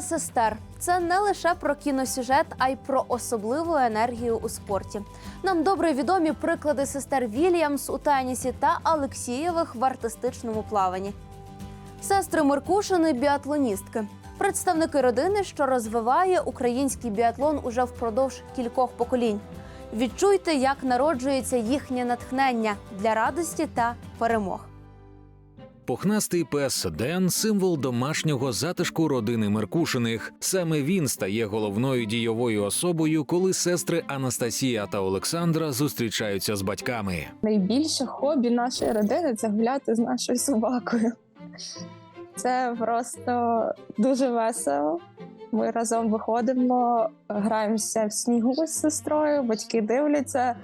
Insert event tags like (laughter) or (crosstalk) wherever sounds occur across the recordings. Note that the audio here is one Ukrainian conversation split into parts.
Сестер це не лише про кіносюжет, а й про особливу енергію у спорті. Нам добре відомі приклади сестер Вільямс у тенісі та Алексієвих в артистичному плаванні. Сестри Меркушини біатлоністки, представники родини, що розвиває український біатлон уже впродовж кількох поколінь. Відчуйте, як народжується їхнє натхнення для радості та перемог. Пухнастий пес Ден символ домашнього затишку родини Меркушиних. Саме він стає головною дійовою особою, коли сестри Анастасія та Олександра зустрічаються з батьками. Найбільше хобі нашої родини це гуляти з нашою собакою. Це просто дуже весело. Ми разом виходимо, граємося в снігу з сестрою, батьки дивляться,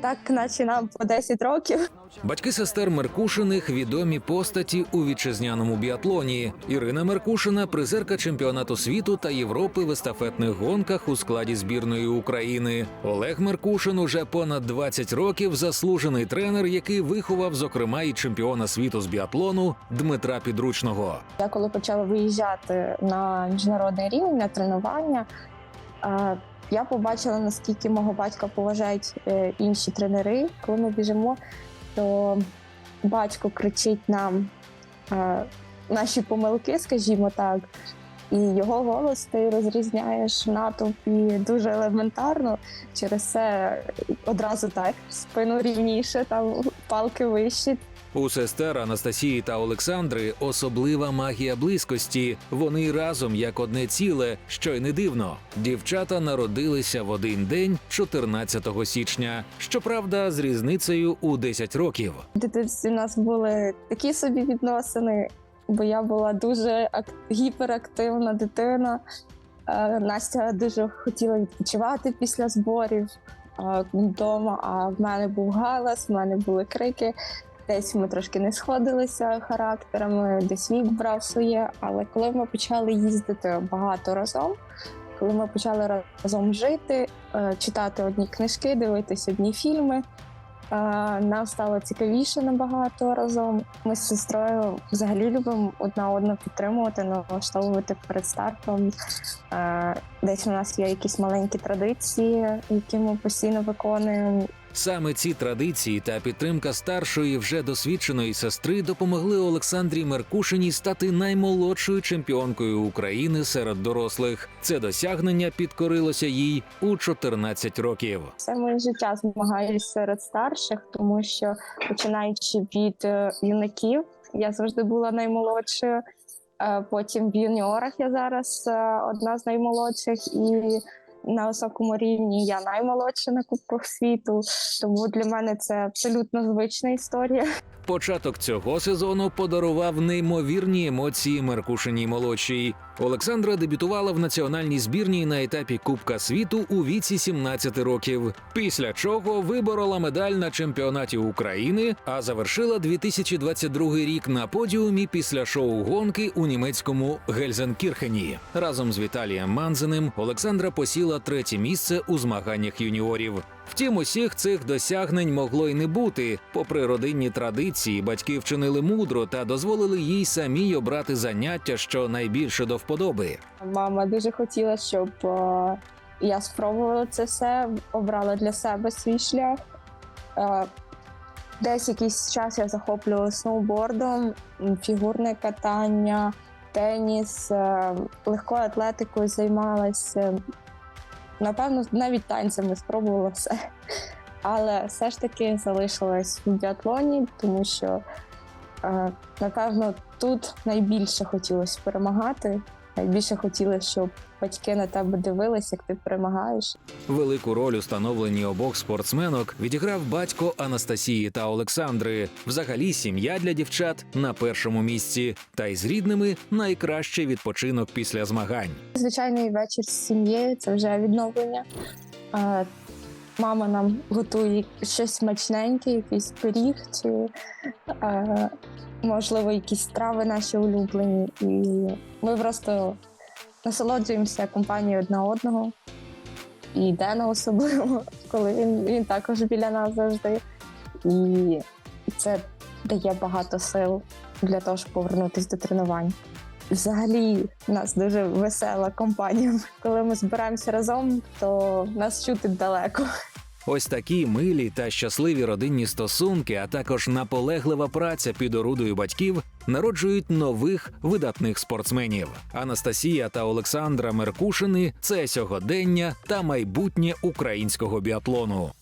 так наче нам по 10 років. Батьки сестер Меркушиних відомі постаті у вітчизняному біатлоні. Ірина Меркушина призерка чемпіонату світу та Європи в естафетних гонках у складі збірної України. Олег Меркушин уже понад 20 років заслужений тренер, який виховав, зокрема, і чемпіона світу з біатлону Дмитра Підручного. Я коли почала виїжджати на міжнародний рівень на тренування, е, я побачила, наскільки мого батька поважають е, інші тренери. Коли ми біжимо, то батько кричить нам е, наші помилки, скажімо так. І його голос ти розрізняєш натовпі дуже елементарно. Через це одразу так спину рівніше, там палки вищі. У сестер Анастасії та Олександри особлива магія близькості. Вони разом як одне ціле, що й не дивно. Дівчата народилися в один день, 14 січня. Щоправда, з різницею у 10 років. В дитинстві нас були такі собі відносини, бо я була дуже ак- гіперактивна дитина. Е, Настя дуже хотіла відпочивати після зборів е, вдома, а в мене був галас, в мене були крики. Десь ми трошки не сходилися характерами, десь вік брав своє. Але коли ми почали їздити багато разом, коли ми почали разом жити, е, читати одні книжки, дивитися одні фільми, Е, Нам стало цікавіше набагато разом. Ми з сестрою взагалі любимо одна одну підтримувати, налаштовувати перед стартом. Е, Десь у нас є якісь маленькі традиції, які ми постійно виконуємо. Саме ці традиції та підтримка старшої вже досвідченої сестри допомогли Олександрі Меркушиній стати наймолодшою чемпіонкою України серед дорослих. Це досягнення підкорилося їй у 14 років. Все моє життя змагаюся серед старших, тому що починаючи від е, юнаків, я завжди була наймолодшою. Е, Потім в юніорах я зараз е, одна з наймолодших, і на високому рівні я наймолодша на Кубках світу. Тому для мене це абсолютно звична історія. Початок цього сезону подарував неймовірні емоції Меркушиній молодшій. Олександра дебютувала в національній збірній на етапі Кубка світу у віці 17 років. Після чого виборола медаль на чемпіонаті України, а завершила 2022 рік на подіумі після шоу гонки у німецькому Гельзенкірхені. Разом з Віталієм Манзеним Олександра посіла третє місце у змаганнях юніорів. Втім, усіх цих досягнень могло й не бути. Попри родинні традиції, батьки вчинили мудро та дозволили їй самій обрати заняття, що найбільше до вподоби. Мама дуже хотіла, щоб е, я спробувала це все, обрала для себе свій шлях. Е, Десь якийсь час я захоплювала сноубордом, фігурне катання, теніс, е, легкою атлетикою займалася. Напевно, навіть танцями спробувала все. Але все ж таки залишилась в біатлоні, тому що, е, напевно, тут найбільше хотілося перемагати. Найбільше хотілося, щоб батьки на тебе дивились, як ти перемагаєш. Велику роль у становленні обох спортсменок відіграв батько Анастасії та Олександри. Взагалі, сім'я для дівчат на першому місці, та й з рідними найкращий відпочинок після змагань. Звичайний вечір з сім'єю це вже відновлення. Мама нам готує щось смачненьке, якийсь пиріг, чи можливо якісь страви наші улюблені. І ми просто насолоджуємося компанією одна одного. І Дена особливо, (laughs) коли він, він також біля нас завжди. І це дає багато сил для того, щоб повернутися до тренувань. Взагалі, у нас дуже весела компанія. (laughs) Коли ми збираємося разом, то нас чути далеко. Ось такі милі та щасливі родинні стосунки, а також наполеглива праця під орудою батьків народжують нових видатних спортсменів. Анастасія та Олександра Меркушини це сьогодення та майбутнє українського біатлону.